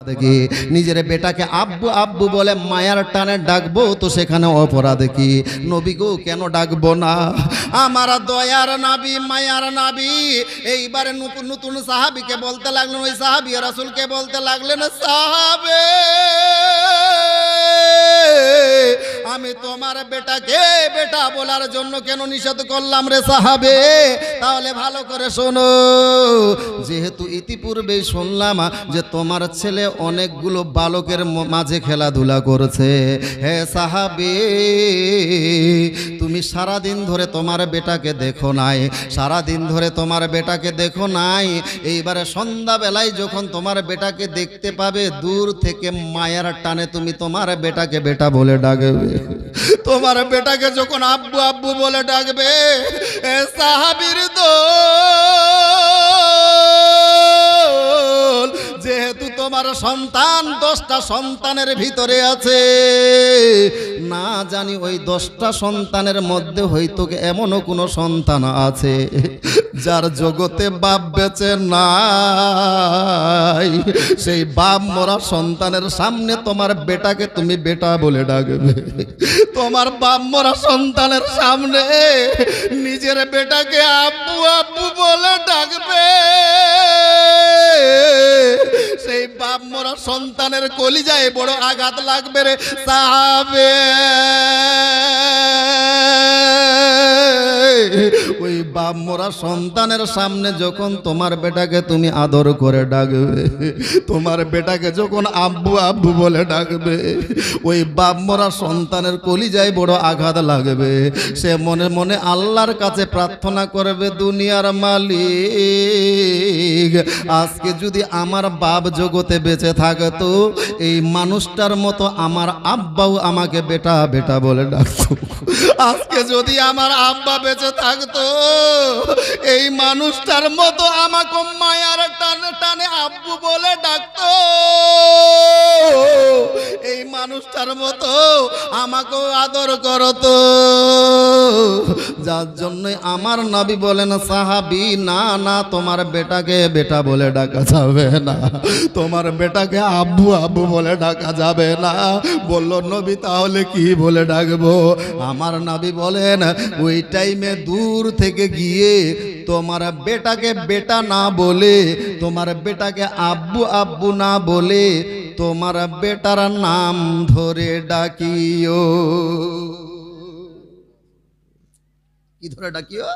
দেখি নিজের বেটাকে আব্বু আব্বু বলে মায়ার টানে ডাকবো তো সেখানে অপরাধ কি? নবী গো, কেন ডাকবো না? আমার দয়ার নাবি, মায়ার নাবি, এইবারে নতুন নতুন সাহাবিকে বলতে লাগলেন, ওই সাহাবি রাসুলকে বলতে লাগলেন, সাহাবে! তোমার বেটাকে বেটা বলার জন্য কেন নিষেধ করলাম রে সাহাবে? তাহলে ভালো করে শোনো। যেহেতু ইতিপূর্বেই শুনলাম যে তোমার ছেলে অনেকগুলো বালকের মাঝে খেলাধুলা করছে। হে সাহাবে, তুমি সারা দিন ধরে তোমার বেটাকে দেখো নাই সারা দিন ধরে তোমার বেটাকে দেখো নাই। এইবারে সন্ধ্যাবেলায় যখন তোমার বেটাকে দেখতে পাবে, দূর থেকে মায়ার টানে তুমি তোমার বেটাকে বেটা বলে ডাকবে। তোমার বেটাকে যখন আব্বু আব্বু বলে ডাকবে এ সাহাবির দোল যেহেতু তোমার সন্তান, দশটা সন্তানের ভিতরে আছে। না জানি ওই দশটা সন্তানের মধ্যে হয়তো এমনও কোনো সন্তান আছে, যার জগতে বাপ বেঁচে নাই। সেই বাপ মরা সন্তানের সামনে তোমার বেটাকে তুমি বেটা বলে ডাকবে। তোমার বাপ মরা সন্তানের সামনে নিজের বেটাকে আব্বু আব্বু বলে ডাকবে। বাপ মরা সন্তানের কলিজায় বড় আঘাত লাগবে রে সাহাবে। ওই বাপ মরা সন্তানের সামনে যখন তোমার বেটাকে তুমি আদর করে ডাকবে, তোমার বেটাকে যখন আব্বু আব্বু বলে ডাকবে, ওই বাপ মরা সন্তানের কলিজায় বড় আঘাত লাগবে। সে মনে মনে আল্লাহর কাছে প্রার্থনা করবে, দুনিয়ার মালিক, আজকে যদি আমার বাপ জগতে বেঁচে থাকতো, এই মানুষটার মতো আমার আব্বাও আমাকে বেটা বেটা বলে ডাকতো। আজকে যদি আমার আব্বা বেঁচে থাকতো। এই মানুষটার মতো আমাকে মায়ার টানে টানে আব্বু বলে ডাকতো। মানুষটার মতো আমাকেও আদর করতো যার জন্য আমার নবী বলেন, সাহাবি, না না, তোমার বেটাকে বেটা বলে ডাকা যাবে না। তোমার বেটাকে আব্বু আব্বু বলে ডাকা যাবে না। বলল, নবী, তাহলে কি বলে ডাকবো? আমার নবী বলেন, ওই টাইমে দূর থেকে গিয়ে তোমার বেটাকে বেটা না বলে, তোমার বেটাকে আব্বু আব্বু না বলে তোমার বেটার নাম ধরে ডাকিও। কি ধরে ডাকিও?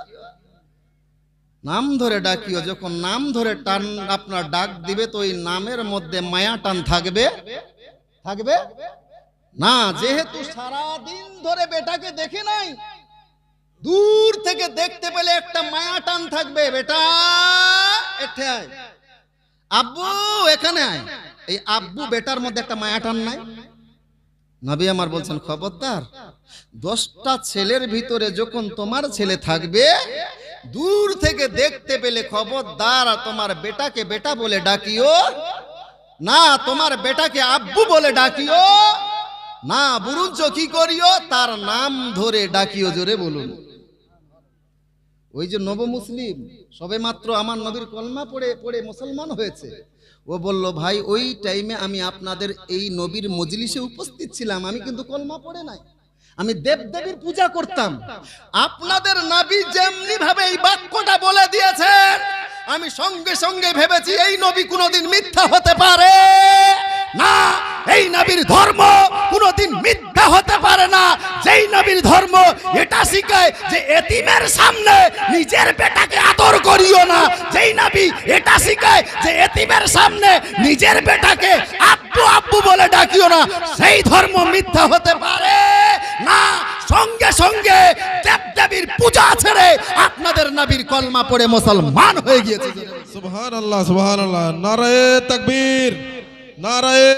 নাম ধরে ডাকিও, যখন নাম ধরে টান আপনার ডাক দিবে তো ওই নামের মধ্যে মায়া টান থাকবে। থাকবে? না, যেহেতু সারা দিন ধরে বেটাকে দেখে নাই, দূর থেকে দেখতে পেলে একটা মায়া টান থাকবে। বেটা, এঠে আয়। আব্বু, এখানে আয়। এই আব্বু বেটার মধ্যে একটা মায়া টান নাই। নবী আমার বলছেন, খবরদার, দশটা ছেলের ভিতরে যখন তোমার ছেলে থাকবে, দূর থেকে দেখতে পেলে খবরদার তোমার বেটাকে বেটা বলে ডাকিও। না, তোমার বেটাকে আব্বু বলে ডাকিও। না বুরুঞ্চ কি করিও, তার নাম ধরে ডাকিও, জোরে বলুন। ওই যে নব মুসলিম সবে মাত্র আমার নবীর কলমা পড়ে পড়ে মুসলমান হয়েছে। ও বলল, ভাই, ওই টাইমে আমি আপনাদের এই নবীর মজলিসে উপস্থিত ছিলাম। আমি কিন্তু কলমা পড়ে নাই। আমি দেবদেবীর পূজা করতাম। আপনাদের নাবি যেমনি ভাবে এই বাক্যটা বলে দিয়েছেন, আমি সঙ্গে সঙ্গে ভেবেছি এই নবী কোনোদিন মিথ্যা হতে পারে না। এই নবীর ধর্ম কোনোদিন মিথ্যা হতে পারে না। যেই নবীর ধর্ম এটা শিখায় যে এতিমের সামনে নিজের বেটাকে আদর করিও না। যেই নবী এটা শিখায় যে এতিমের সামনে নিজের বেটাকে আব্বু আব্বু বলে ডাকিও না। সেই ধর্ম মিথ্যা হতে পারে না। সঙ্গে সঙ্গে দেবদেবীর পূজা ছেড়ে আপনাদের নবীর কলমা পড়ে মুসলমান হয়ে গিয়েছে। সুবহান আল্লাহ সুবহান আল্লাহ নারায়ে তাকবীর, নারায়ে